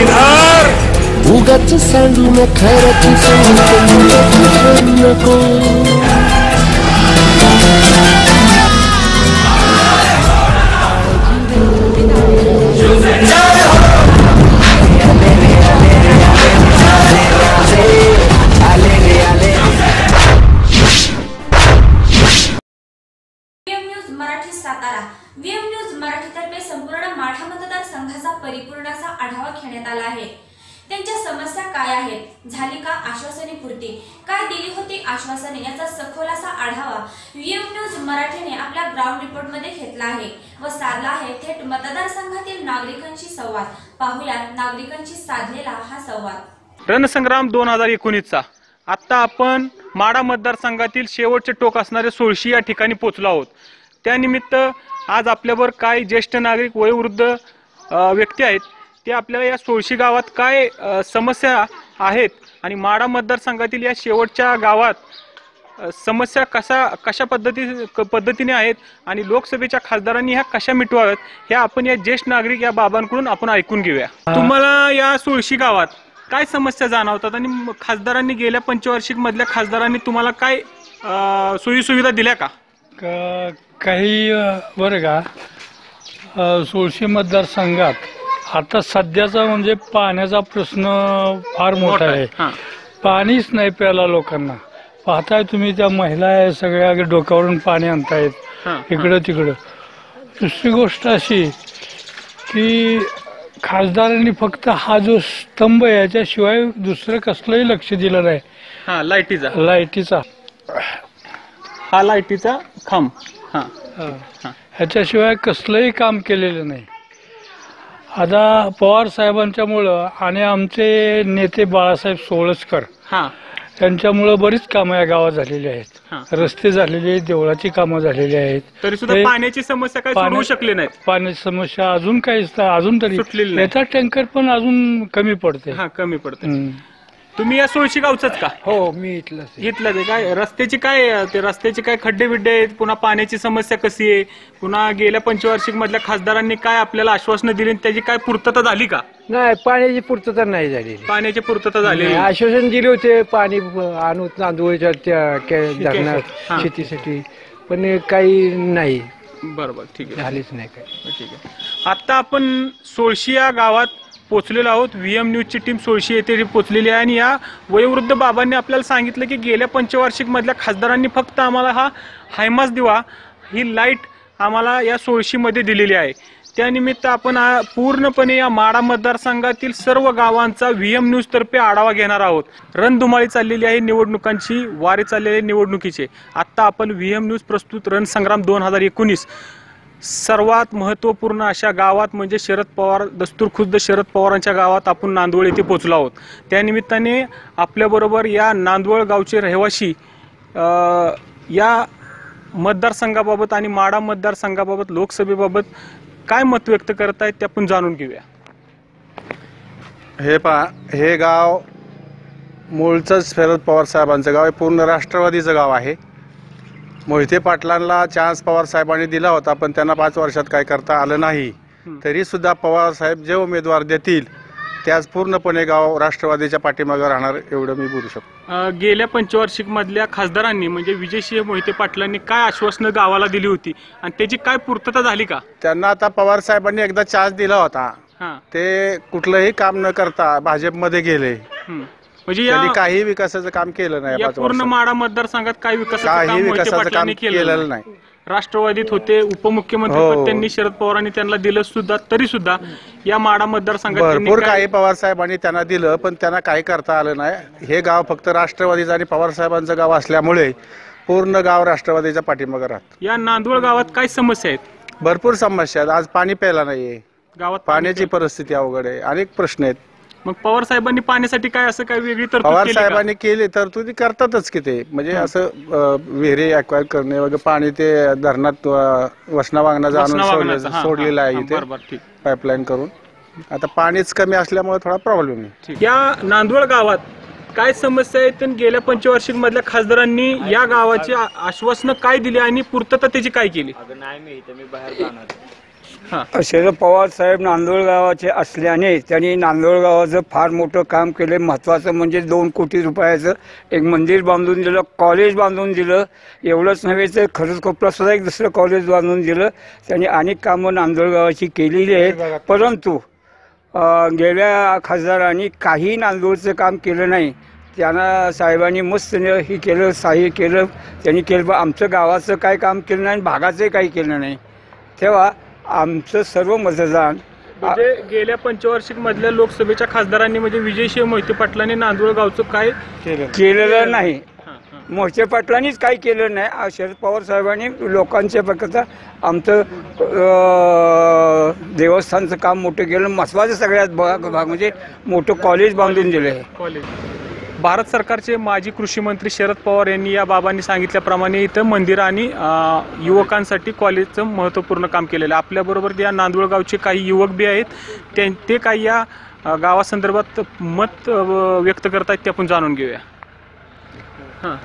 in her. Ugacha sanduna khairati sangu kunda kunda kunda आहेत त्यांच्या समस्या काय आहेत? झाली का आश्वासने पूर्ती? काय दिली होती आश्वासने? याचा सखोलासा आढावा व्हीएम न्यूज मराठीने आपल्या ग्राउंड रिपोर्टमध्ये घेतला आहे व साधला आहे थेट मतदारसंघातील नागरिकांशी संवाद. पाहुयात नागरिकांशी साधलेला हा संवाद. रणसंग्राम दोन हजार एकोणीसचा. आत्ता आपण माडा मतदारसंघातील शेवटचे टोक असणारे सोळशी या ठिकाणी पोचलो आहोत. त्यानिमित्त आज आपल्यावर काही ज्येष्ठ नागरिक वयोवृद्ध व्यक्ती आहेत ते आपल्याला या सोळशी गावात काय समस्या आहेत? आणि माडा मतदारसंघातील या शेवटच्या गावात समस्या कशा कशा पद्धती पद्धतीने आहेत? आणि लोकसभेच्या खासदारांनी ह्या कशा मिटवाव्यात? ह्या आपण या ज्येष्ठ नागरिक या बाबांकडून आपण ऐकून घेऊया. तुम्हाला या सोळशी गावात काय समस्या जाणवतात? आणि खासदारांनी गेल्या पंचवार्षिक मधल्या खासदारांनी तुम्हाला काय सोयी सुविधा दिल्या का? काही बरं का सोळशी मतदारसंघात आता सध्याचा म्हणजे पाण्याचा प्रश्न फार मोठा आहे हा. पाणीच नाही प्यायला लोकांना. पाहताय तुम्ही त्या महिला आहे सगळ्या डोक्यावरून पाणी आणतायत हा. इकडं तिकडं. दुसरी गोष्ट अशी की खासदारांनी फक्त हा जो स्तंभ आहे याच्याशिवाय दुसरं कसलंही लक्ष दिलं नाही. हा लाईटीचा. लाईटीचा. हा लाईटीचा खांब. हा. हा. ह्याच्याशिवाय कसलंही काम केलेलं नाही. आता पवार साहेबांच्यामुळं आणि आमचे नेते बाळासाहेब सोळसकर हा यांच्यामुळं बरीच कामं या गावात झालेली हा. आहेत रस्ते झालेले आहेत देवळाची कामं झालेली आहेत तरी सुद्धा ते पाण्याची समस्या काही सोडवू पाण्या- शकले नाहीत पाण्याची समस्या अजून काही अजून तरी सुटलेली नाही. याचा टँकर पण अजून कमी पडते हा कमी पडते हम्म. तुम्ही या सोळशी गावचंच का? हो मी इथलंच आहे. घेतलं ते काय रस्त्याची काय ते रस्त्याचे काय खड्डे बिड्डे आहेत? पुन्हा पाण्याची समस्या कशी आहे? पुन्हा गेल्या पंचवार्षिक मधल्या खासदारांनी काय आपल्याला आश्वासनं दिली आणि त्याची काय पूर्तता झाली का? नाही पाण्याची पूर्तता नाही झालेली. पाण्याची पूर्तता झाली नाही, आश्वासन दिले होते पाणी आणू तांदूळच्या त्या के- हा. शेतीसाठी. पण काही नाही. बरोबर ठीक आहे. झालीच नाही काही. ठीक आहे. आता आपण सोळशी या गावात पोचलेलो आहोत. व्ही एम न्यूजची टीम सोळशी येथे पोचलेली आहे आणि या वयोवृद्ध बाबांनी आपल्याला सांगितलं की गेल्या पंचवार्षिकमधल्या खासदारांनी फक्त आम्हाला हा हायमास दिवा ही लाइट आम्हाला या सोळशीमध्ये दिलेली आहे. त्यानिमित्त आपण पूर्णपणे या माडा मतदारसंघातील सर्व गावांचा व्ही एम न्यूजतर्फे आढावा घेणार आहोत. रणधुमाळी चाललेली आहे निवडणुकांची वारे चाललेले आहे निवडणुकीचे. आत्ता आपण व्ही एम न्यूज प्रस्तुत रणसंग्राम दोन हजार एकोणीस. सर्वात महत्त्वपूर्ण अशा गावात म्हणजे शरद पवार दस्तूरखुद्द शरद पवारांच्या गावात आपण नांदवळ येथे पोचलो आहोत. त्यानिमित्ताने आपल्याबरोबर या नांदवळ गावचे रहिवासी या मतदारसंघाबाबत आणि माडा मतदारसंघाबाबत लोकसभेबाबत काय मत व्यक्त करत आहेत ते आपण जाणून घेऊया. हे पहा हे गाव मूळचंच शरद पवार साहेबांचं गाव आहे. पूर्ण राष्ट्रवादीचं गाव आहे. मोहिते पाटलांना चान्स पवार साहेबांनी दिला होता पण त्यांना पाच वर्षात काय करता आलं नाही. तरी सुद्धा पवार साहेब जे उमेदवार देतील त्याच पूर्णपणे गाव राष्ट्रवादीच्या पाठीमागे राहणार एवढं मी बोलू शकतो. गेल्या पंचवार्षिक मधल्या खासदारांनी म्हणजे विजयसिंह मोहिते पाटलांनी काय आश्वासनं गावाला दिली होती? आणि त्याची काय पूर्तता झाली का? त्यांना आता पवार साहेबांनी एकदा चान्स दिला होता. हा. ते कुठलंही काम न करता भाजपमध्ये गेले. म्हणजे या काही विकासाचं काम केलं नाही या पाच पूर्ण वर्षात. माडा मतदारसंघात काही विकासाचं काही काम मोहिते विकासाचं काम पाटलांनी केलेलं नाही. राष्ट्रवादीत होते उपमुख्यमंत्री हो. त्यांनी शरद पवारांनी त्यांना दिलं सुद्धा तरी सुद्धा या माडा मतदारसंघात त्यांनी भरपूर काही पवार साहेबांनी त्यांना दिलं पण त्यांना काही करता आलं नाही. हे गाव फक्त राष्ट्रवादीचं आणि पवार साहेबांचं गाव असल्यामुळे पूर्ण गाव राष्ट्रवादीच्या पाठीमागे राहत. या नांदवळ गावात काय समस्या आहेत? भरपूर समस्या आहेत. आज पाणी प्यायला नाहीये. गावात पाण्याची परिस्थिती अवघड आहे. अनेक प्रश्न आहेत. मग पवार साहेबांनी पाण्यासाठी काय असं काय वेगळी तरतूद पवार? साहेबांनी केली तर तुम्ही करतातच की ते. म्हणजे असं विहिरी अक्वायर करणे वगैरे पाणी ते धरणात वसना वागण्याचं आणून सोडलेलं आहे इथे. बरोबर ठीक. पाईपलाईन करून. आता पाणीच कमी असल्यामुळे थोडा प्रॉब्लेम आहे. या नांदवळ गावात काय समस्या आहेत आणि गेल्या पंचवार्षिक मधल्या खासदारांनी या गावाची आश्वासनं काय दिली आणि पूर्तता त्याची काय केली? हा शरद पवार साहेब नांदोळ गावाचे असल्याने त्यांनी नांदोळ गावाचं फार मोठं काम केलं. महत्त्वाचं म्हणजे दोन कोटी रुपयाचं एक मंदिर बांधून दिलं कॉलेज बांधून दिलं. एवढंच नव्हे तर खरंच सुद्धा एक दुसरं कॉलेज बांधून दिलं. त्यांनी अनेक कामं नांदोळ गावाची केलेली आहेत. परंतु गेल्या खासदारांनी काही नांदोळचं काम केलं नाही. त्यांना साहेबांनी मस्त हे केलं सहाय्य केलं. त्यांनी केलं आमचं गावाचं काय काम केलं नाही आणि भागाचंही काही केलं नाही. तेव्हा आमचं सर्व मतदान म्हणजे गेल्या पंचवार्षिक मधल्या लोकसभेच्या खासदारांनी म्हणजे विजयशिव मोहिते पाटलांनी नांदूळ गावचं काय केलेलं नाही. मोर्चे पाटलांनीच काही केलं नाही. शरद पवार साहेबांनी लोकांच्या पक्षाचा आमचं देवस्थानचं काम मोठं केलं. महत्त्वाचं सगळ्यात भाग भाग म्हणजे मोठं कॉलेज बांधून दिलं आहे कॉलेज. भारत सरकारचे माजी कृषी मंत्री शरद पवार यांनी या बाबांनी सांगितल्याप्रमाणे इथं मंदिर आणि युवकांसाठी कॉलेजचं महत्त्वपूर्ण काम केलेलं आहे. आपल्याबरोबर या नांदूळ गावचे काही युवक बी आहेत. ते ते काही या गावासंदर्भात मत अं, व्यक्त आहेत ते आपण जाणून घेऊया. हां.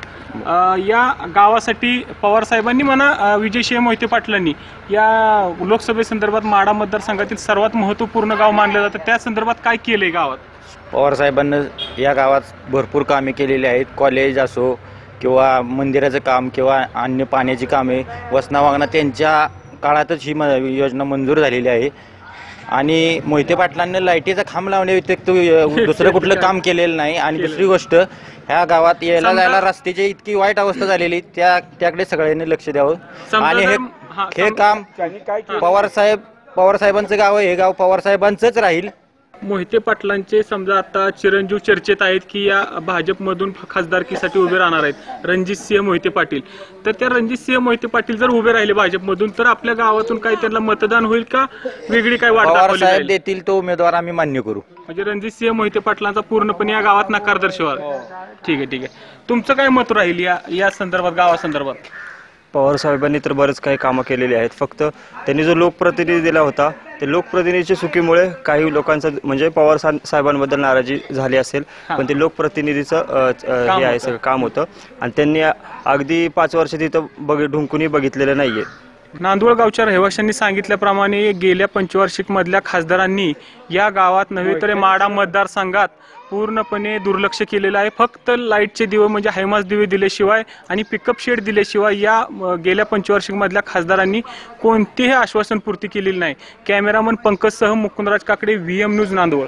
या गावासाठी पवार साहेबांनी म्हणा अं, मोहिते पाटलांनी या लोकसभेसंदर्भात माडा मतदारसंघातील सर्वात महत्त्वपूर्ण गाव मानलं जातं. त्या संदर्भात काय केलं आहे गावात? पवारसाहेबांनी या गावात भरपूर कामे केलेली आहेत. कॉलेज असो किंवा मंदिराचं काम किंवा अन्य पाण्याची कामे वसना वागणा त्यांच्या काळातच ही म योजना मंजूर झालेली आहे. आणि मोहिते पाटलांनी लाईटीचा खांब लावण्या व्यतिरिक्त अ, दुसरं कुठलं काम केलेलं नाही. आणि दुसरी गोष्ट ह्या गावात यायला जायला रस्त्याची इतकी वाईट अवस्था झालेली त्या त्याकडे सगळ्यांनी लक्ष द्यावं. आणि हे हा, काम पवारसाहेब पवारसाहेबांचं गाव आहे. हे गाव पवारसाहेबांचंच राहील. मोहिते पाटलांचे समजा आता चिरंजीव चर्चेत आहेत की या भाजपमधून खासदारकीसाठी उभे राहणार आहेत? रणजित सिंह मोहिते पाटील. तर त्या रणजित सिंह मोहिते पाटील जर उभे राहिले भाजपमधून तर आपल्या गावातून काय त्यांना मतदान होईल का? वेगळी काय वाट दाखवली पवारसाहेब जाईल? देतील तो उमेदवार आम्ही मान्य करू. म्हणजे रणजित सिंह मोहिते पाटलांचा पूर्णपणे या गावात नकार दर्शवाल. ठीक आहे ठीक आहे. तुमचं काय मत राहील या या संदर्भात गावासंदर्भात? पवार साहेबांनी तर बरेच काही कामं केलेली आहेत. फक्त त्यांनी जो लोकप्रतिनिधी दिला होता ते लोकप्रतिनिधीच्या चुकीमुळे काही लोकांचं म्हणजे पवार साहेबांबद्दल नाराजी झाली असेल पण ते लोकप्रतिनिधीचं हे आहे. सगळं काम होतं. आणि त्यांनी अगदी पाच वर्ष तिथं बघ ढुंकूनही बघितलेलं नाहीये. नांदुळ गावच्या रहिवाशांनी सांगितल्याप्रमाणे गेल्या पंचवार्षिक मधल्या खासदारांनी या गावात नव्हे तर माडा मतदारसंघात पूर्णपणे दुर्लक्ष केलेलं आहे. फक्त लाईटचे दिवे म्हणजे हायमास दिवे दिल्याशिवाय आणि पिकअप शेड दिल्याशिवाय या गेल्या पंचवार्षिकमधल्या खासदारांनी कोणतीही आश्वासन पूर्ती केलेली नाही. Cameraman पंकजसह Mukundraj Kakde V M news Nandval